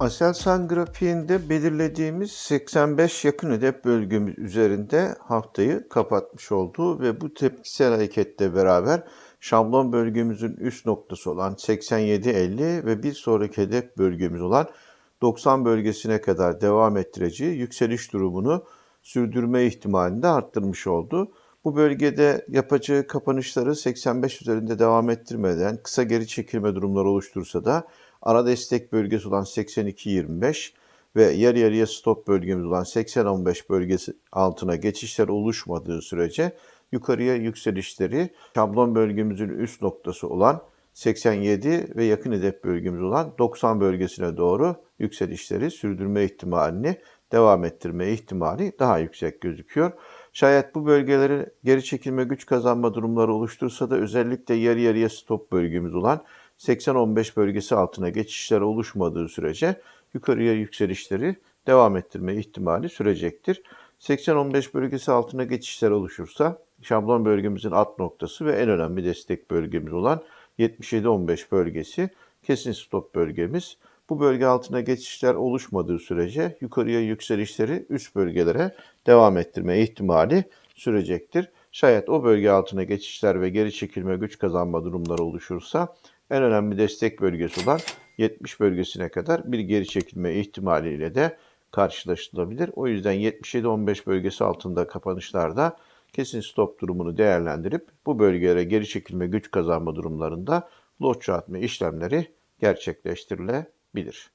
Aselsan grafiğinde belirlediğimiz 85 yakın hedef bölgemiz üzerinde haftayı kapatmış oldu ve bu tepkisel hareketle beraber şablon bölgemizin üst noktası olan 87.50 ve bir sonraki hedef bölgemiz olan 90 bölgesine kadar devam ettireceği yükseliş durumunu sürdürme ihtimalini de arttırmış oldu. Bu bölgede yapacağı kapanışları 85 üzerinde devam ettirmeden kısa geri çekilme durumları oluştursa da ara destek bölgesi olan 82.25 ve yarı yarıya stop bölgemiz olan 80.15 bölgesi altına geçişler oluşmadığı sürece yukarıya yükselişleri şablon bölgemizin üst noktası olan 87 ve yakın hedef bölgemiz olan 90 bölgesine doğru yükselişleri sürdürme ihtimalini devam ettirme ihtimali daha yüksek gözüküyor. Şayet bu bölgeleri geri çekilme güç kazanma durumları oluştursa da özellikle yarı yarıya stop bölgemiz olan 80-15 bölgesi altına geçişler oluşmadığı sürece yukarıya yükselişleri devam ettirme ihtimali sürecektir. 80-15 bölgesi altına geçişler oluşursa şablon bölgemizin alt noktası ve en önemli destek bölgemiz olan 77-15 bölgesi kesin stop bölgemiz. Bu bölge altına geçişler oluşmadığı sürece yukarıya yükselişleri üst bölgelere devam ettirme ihtimali sürecektir. Şayet o bölge altına geçişler ve geri çekilme güç kazanma durumları oluşursa en önemli destek bölgesi olan 70 bölgesine kadar bir geri çekilme ihtimaliyle de karşılaşılabilir. O yüzden 77-15 bölgesi altında kapanışlarda kesin stop durumunu değerlendirip bu bölgelere geri çekilme güç kazanma durumlarında lot çoğaltma işlemleri gerçekleştirilebilir.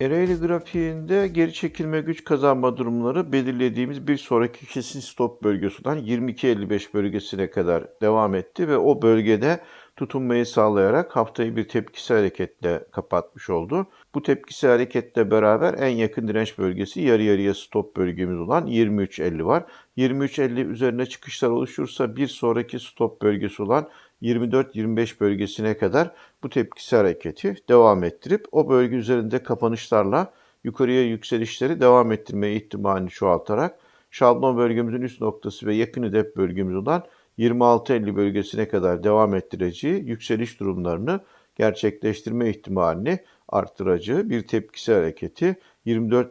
Ereğli grafiğinde geri çekilme güç kazanma durumları belirlediğimiz bir sonraki kesin stop bölgesi olan 22.55 bölgesine kadar devam etti ve o bölgede tutunmayı sağlayarak haftayı bir tepkisel hareketle kapatmış oldu. Bu tepkisel hareketle beraber en yakın direnç bölgesi yarı yarıya stop bölgemiz olan 23.50 var. 23.50 üzerine çıkışlar oluşursa bir sonraki stop bölgesi olan 24-25 bölgesine kadar bu tepkisi hareketi devam ettirip o bölge üzerinde kapanışlarla yukarıya yükselişleri devam ettirme ihtimalini çoğaltarak şablon bölgemizin üst noktası ve yakın hedef bölgemiz olan 26-50 bölgesine kadar devam ettireceği yükseliş durumlarını gerçekleştirme ihtimalini arttıracağı bir tepkisi hareketi 24-50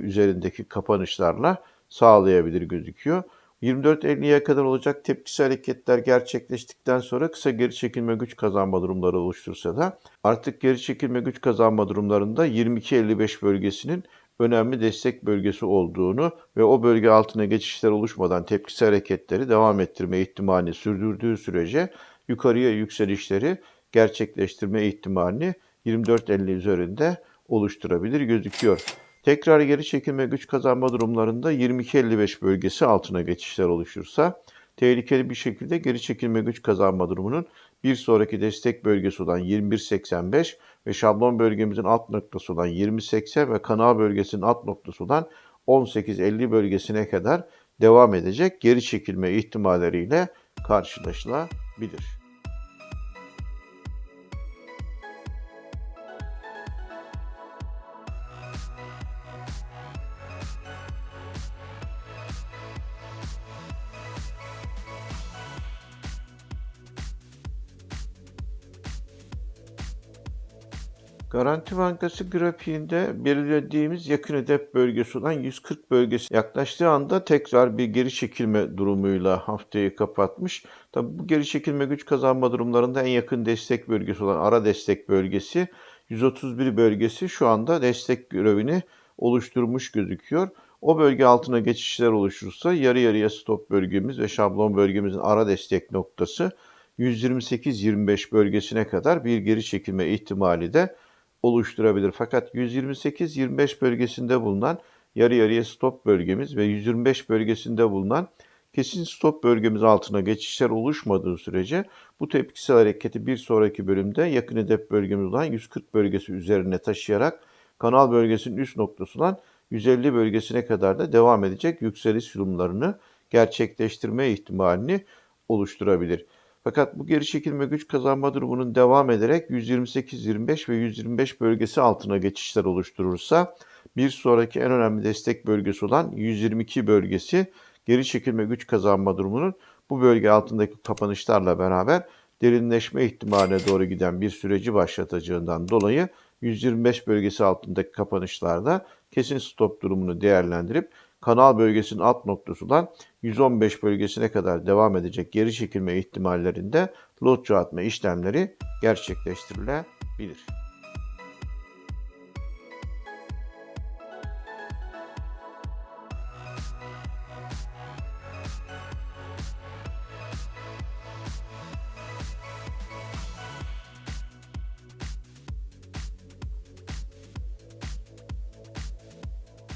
üzerindeki kapanışlarla sağlayabilir gözüküyor. 24.50'ye kadar olacak tepkisi hareketler gerçekleştikten sonra kısa geri çekilme güç kazanma durumları oluştursa da artık geri çekilme güç kazanma durumlarında 22.55 bölgesinin önemli destek bölgesi olduğunu ve o bölge altına geçişler oluşmadan tepkisi hareketleri devam ettirme ihtimalini sürdürdüğü sürece yukarıya yükselişleri gerçekleştirme ihtimalini 24.50 üzerinde oluşturabilir gözüküyor. Tekrar geri çekilme güç kazanma durumlarında 22.55 bölgesi altına geçişler oluşursa tehlikeli bir şekilde geri çekilme güç kazanma durumunun bir sonraki destek bölgesi olan 21.85 ve şablon bölgemizin alt noktası olan 20.80 ve kanal bölgesinin alt noktası olan 18.50 bölgesine kadar devam edecek geri çekilme ihtimalleriyle karşılaşılabilir. Garanti Bankası grafiğinde belirlediğimiz yakın hedef bölgesi olan 140 bölgesi yaklaştığı anda tekrar bir geri çekilme durumuyla haftayı kapatmış. Tabi bu geri çekilme güç kazanma durumlarında en yakın destek bölgesi olan ara destek bölgesi 131 bölgesi şu anda destek görevini oluşturmuş gözüküyor. O bölge altına geçişler oluşursa yarı yarıya stop bölgemiz ve şablon bölgemizin ara destek noktası 128-25 bölgesine kadar bir geri çekilme ihtimali de oluşturabilir. Fakat 128-25 bölgesinde bulunan yarı yarıya stop bölgemiz ve 125 bölgesinde bulunan kesin stop bölgemiz altına geçişler oluşmadığı sürece bu tepkisel hareketi bir sonraki bölümde yakın hedef bölgemiz olan 140 bölgesi üzerine taşıyarak kanal bölgesinin üst noktası olan 150 bölgesine kadar da devam edecek yükseliş durumlarını gerçekleştirme ihtimalini oluşturabilir. Fakat bu geri çekilme güç kazanma durumunun devam ederek 128-25 ve 125 bölgesi altına geçişler oluşturursa bir sonraki en önemli destek bölgesi olan 122 bölgesi geri çekilme güç kazanma durumunun bu bölge altındaki kapanışlarla beraber derinleşme ihtimaline doğru giden bir süreci başlatacağından dolayı 125 bölgesi altındaki kapanışlarda kesin stop durumunu değerlendirip kanal bölgesinin alt noktası olan 115 bölgesine kadar devam edecek geri çekilme ihtimallerinde lot çoğaltma işlemleri gerçekleştirilebilir.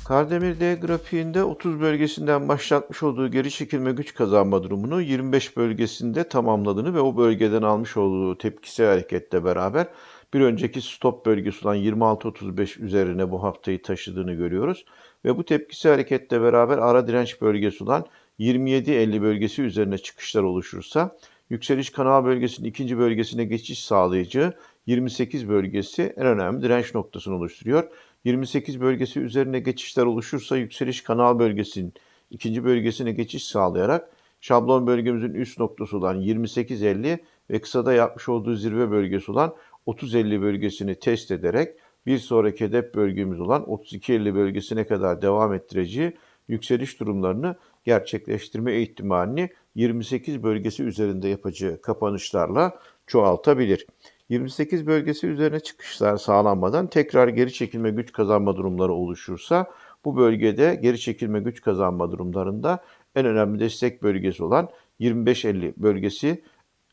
Kardemir D grafiğinde 30 bölgesinden başlatmış olduğu geri çekilme güç kazanma durumunu 25 bölgesinde tamamladığını ve o bölgeden almış olduğu tepkisel hareketle beraber bir önceki stop bölgesi olan 26-35 üzerine bu haftayı taşıdığını görüyoruz. Ve bu tepkisel hareketle beraber ara direnç bölgesi olan 27-50 bölgesi üzerine çıkışlar oluşursa yükseliş kanal bölgesinin ikinci bölgesine geçiş sağlayıcı 28 bölgesi en önemli direnç noktasını oluşturuyor. 28 bölgesi üzerine geçişler oluşursa yükseliş kanal bölgesinin ikinci bölgesine geçiş sağlayarak şablon bölgemizin üst noktası olan 28.50 ve kısada yapmış olduğu zirve bölgesi olan 30.50 bölgesini test ederek bir sonraki hedef bölgemiz olan 32.50 bölgesine kadar devam ettireceği yükseliş durumlarını gerçekleştirme ihtimalini 28 bölgesi üzerinde yapacağı kapanışlarla çoğaltabilir. 28 bölgesi üzerine çıkışlar sağlanmadan tekrar geri çekilme güç kazanma durumları oluşursa bu bölgede geri çekilme güç kazanma durumlarında en önemli destek bölgesi olan 25-50 bölgesi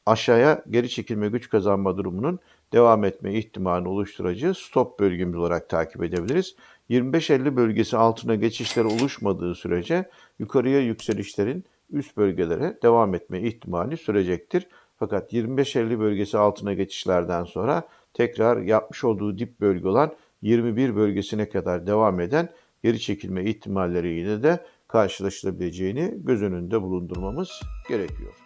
aşağıya geri çekilme güç kazanma durumunun devam etme ihtimalini oluşturacağı stop bölgemiz olarak takip edebiliriz. 25-50 bölgesi altına geçişler oluşmadığı sürece yukarıya yükselişlerin üst bölgelere devam etme ihtimali sürecektir. Fakat 25-50 bölgesi altına geçişlerden sonra tekrar yapmış olduğu dip bölge olan 21 bölgesine kadar devam eden geri çekilme ihtimalleriyle de karşılaşılabileceğini göz önünde bulundurmamız gerekiyor.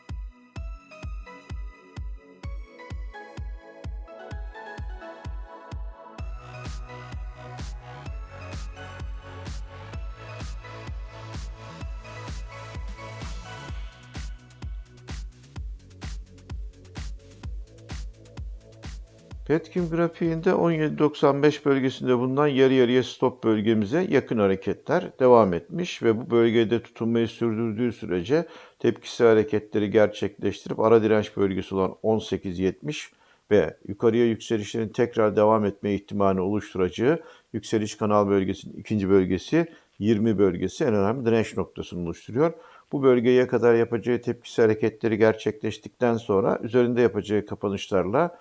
Petkim grafiğinde 17.95 bölgesinde bulunan yarı yarıya stop bölgemize yakın hareketler devam etmiş ve bu bölgede tutunmayı sürdürdüğü sürece tepkisi hareketleri gerçekleştirip ara direnç bölgesi olan 18.70 ve yukarıya yükselişlerin tekrar devam etme ihtimali oluşturacağı yükseliş kanal bölgesinin ikinci bölgesi 20 bölgesi en önemli direnç noktasını oluşturuyor. Bu bölgeye kadar yapacağı tepkisi hareketleri gerçekleştikten sonra üzerinde yapacağı kapanışlarla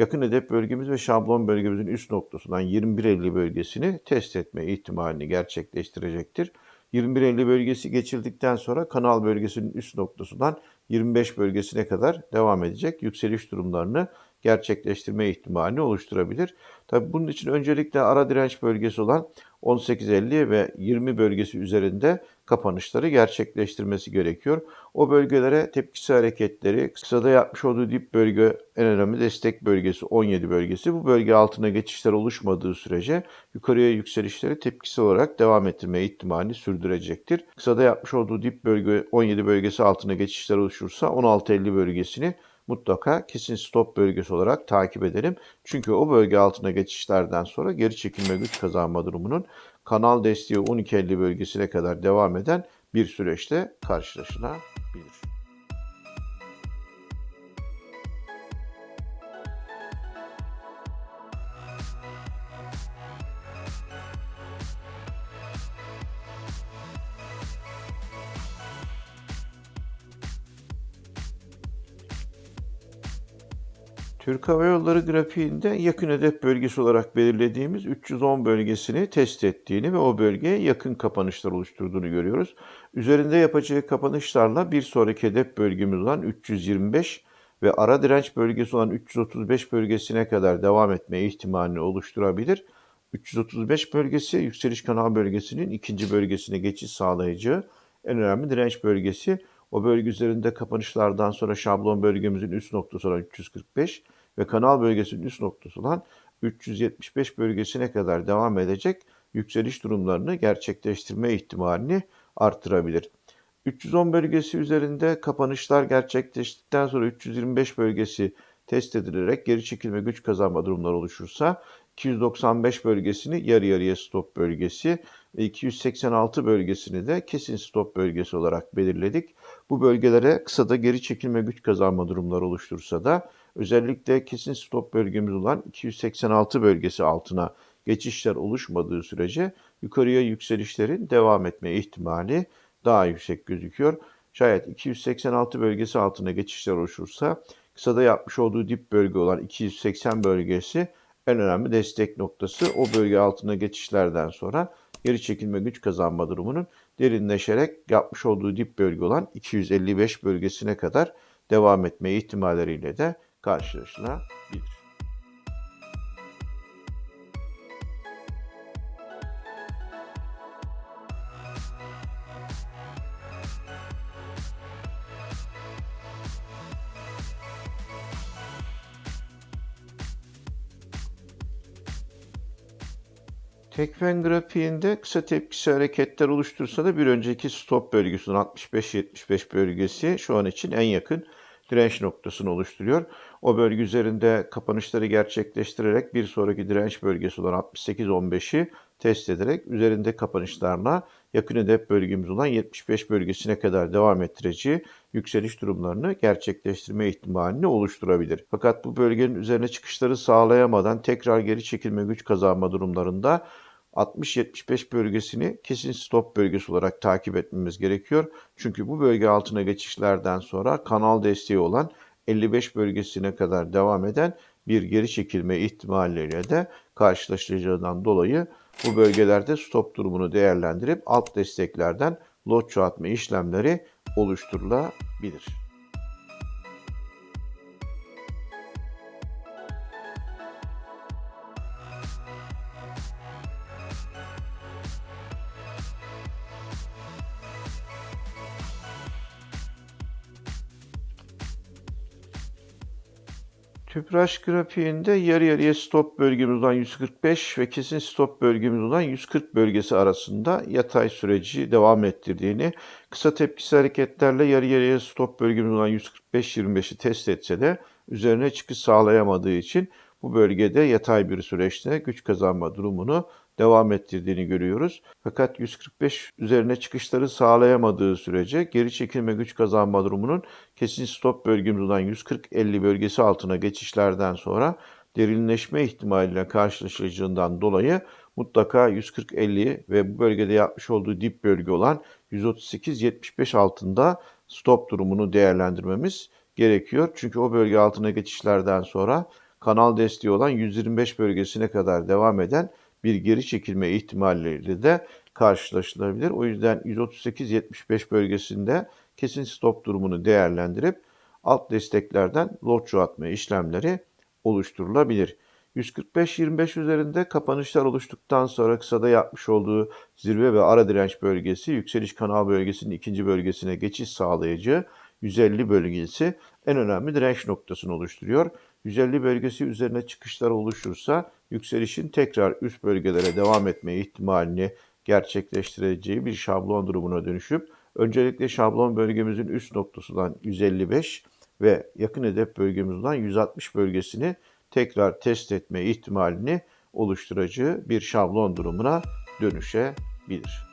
yakın hedef bölgemiz ve şablon bölgemizin üst noktasından 21.50 bölgesini test etme ihtimalini gerçekleştirecektir. 21.50 bölgesi geçildikten sonra kanal bölgesinin üst noktasından 25 bölgesine kadar devam edecek yükseliş durumlarını gerçekleştirme ihtimalini oluşturabilir. Tabi bunun için öncelikle ara direnç bölgesi olan 18.50 ve 20 bölgesi üzerinde kapanışları gerçekleştirmesi gerekiyor. O bölgelere tepkisi hareketleri, kısada yapmış olduğu dip bölge en önemli destek bölgesi 17 bölgesi. Bu bölge altına geçişler oluşmadığı sürece yukarıya yükselişleri tepkisi olarak devam ettirme ihtimalini sürdürecektir. Kısada yapmış olduğu dip bölge 17 bölgesi altına geçişler oluşursa 16.50 bölgesini mutlaka kesin stop bölgesi olarak takip edelim. Çünkü o bölge altına geçişlerden sonra geri çekilme güç kazanma durumunun kanal desteği 12.50 bölgesine kadar devam eden bir süreçte karşılaşılabilir. Türk Hava Yolları grafiğinde yakın hedef bölgesi olarak belirlediğimiz 310 bölgesini test ettiğini ve o bölgeye yakın kapanışlar oluşturduğunu görüyoruz. Üzerinde yapacağı kapanışlarla bir sonraki hedef bölgemiz olan 325 ve ara direnç bölgesi olan 335 bölgesine kadar devam etme ihtimalini oluşturabilir. 335 bölgesi yükseliş kanal bölgesinin ikinci bölgesine geçiş sağlayacağı en önemli direnç bölgesi. O bölge üzerinde kapanışlardan sonra şablon bölgemizin üst noktası olan 345 ve kanal bölgesinin üst noktası olan 375 bölgesine kadar devam edecek yükseliş durumlarını gerçekleştirme ihtimalini artırabilir. 310 bölgesi üzerinde kapanışlar gerçekleştikten sonra 325 bölgesi test edilerek geri çekilme güç kazanma durumları oluşursa 295 bölgesini yarı yarıya stop bölgesi ve 286 bölgesini de kesin stop bölgesi olarak belirledik. Bu bölgelere kısada geri çekilme güç kazanma durumları oluştursa da özellikle kesin stop bölgemiz olan 286 bölgesi altına geçişler oluşmadığı sürece yukarıya yükselişlerin devam etme ihtimali daha yüksek gözüküyor. Şayet 286 bölgesi altına geçişler oluşursa kısada yapmış olduğu dip bölge olan 280 bölgesi en önemli destek noktası. O bölge altına geçişlerden sonra geri çekilme güç kazanma durumunun derinleşerek yapmış olduğu dip bölge olan 255 bölgesine kadar devam etme ihtimalleriyle de karşılaşılabilir. Tekfen grafiğinde kısa tepkisi hareketler oluştursa da bir önceki stop bölgesi 65-75 bölgesi şu an için en yakın direnç noktasını oluşturuyor. O bölge üzerinde kapanışları gerçekleştirerek bir sonraki direnç bölgesi olan 68-15'i test ederek üzerinde kapanışlarla yakın hedef bölgemiz olan 75 bölgesine kadar devam ettireceği yükseliş durumlarını gerçekleştirme ihtimalini oluşturabilir. Fakat bu bölgenin üzerine çıkışları sağlayamadan tekrar geri çekilme güç kazanma durumlarında 60-75 bölgesini kesin stop bölgesi olarak takip etmemiz gerekiyor. Çünkü bu bölge altına geçişlerden sonra kanal desteği olan 55 bölgesine kadar devam eden bir geri çekilme ihtimalleriyle de karşılaşacağından dolayı bu bölgelerde stop durumunu değerlendirip alt desteklerden lot çoğaltma işlemleri oluşturulabilir. Tüpraş grafiğinde yarı yarıya stop bölgemiz olan 145 ve kesin stop bölgemiz olan 140 bölgesi arasında yatay süreci devam ettirdiğini, kısa tepkisi hareketlerle yarı yarıya stop bölgemiz olan 145-25'i test etse de üzerine çıkış sağlayamadığı için bu bölgede yatay bir süreçte güç kazanma durumunu devam ettirdiğini görüyoruz. Fakat 145 üzerine çıkışları sağlayamadığı sürece geri çekilme güç kazanma durumunun kesin stop bölgemiz olan 140-50 bölgesi altına geçişlerden sonra derinleşme ihtimaliyle karşılaşacağından dolayı mutlaka 140-50 ve bu bölgede yapmış olduğu dip bölge olan 138-75 altında stop durumunu değerlendirmemiz gerekiyor. Çünkü o bölge altına geçişlerden sonra kanal desteği olan 125 bölgesine kadar devam eden bir geri çekilme ihtimalleriyle de karşılaşılabilir. O yüzden 138-75 bölgesinde kesin stop durumunu değerlendirip alt desteklerden lot çoğaltma işlemleri oluşturulabilir. 145-25 üzerinde kapanışlar oluştuktan sonra kısada yapmış olduğu zirve ve ara direnç bölgesi yükseliş kanal bölgesinin ikinci bölgesine geçiş sağlayıcı 150 bölgesi en önemli direnç noktasını oluşturuyor. 150 bölgesi üzerine çıkışlar oluşursa yükselişin tekrar üst bölgelere devam etme ihtimalini gerçekleştireceği bir şablon durumuna dönüşüp öncelikle şablon bölgemizin üst noktası olan 155 ve yakın hedef bölgemiz olan 160 bölgesini tekrar test etme ihtimalini oluşturacağı bir şablon durumuna dönüşebilir.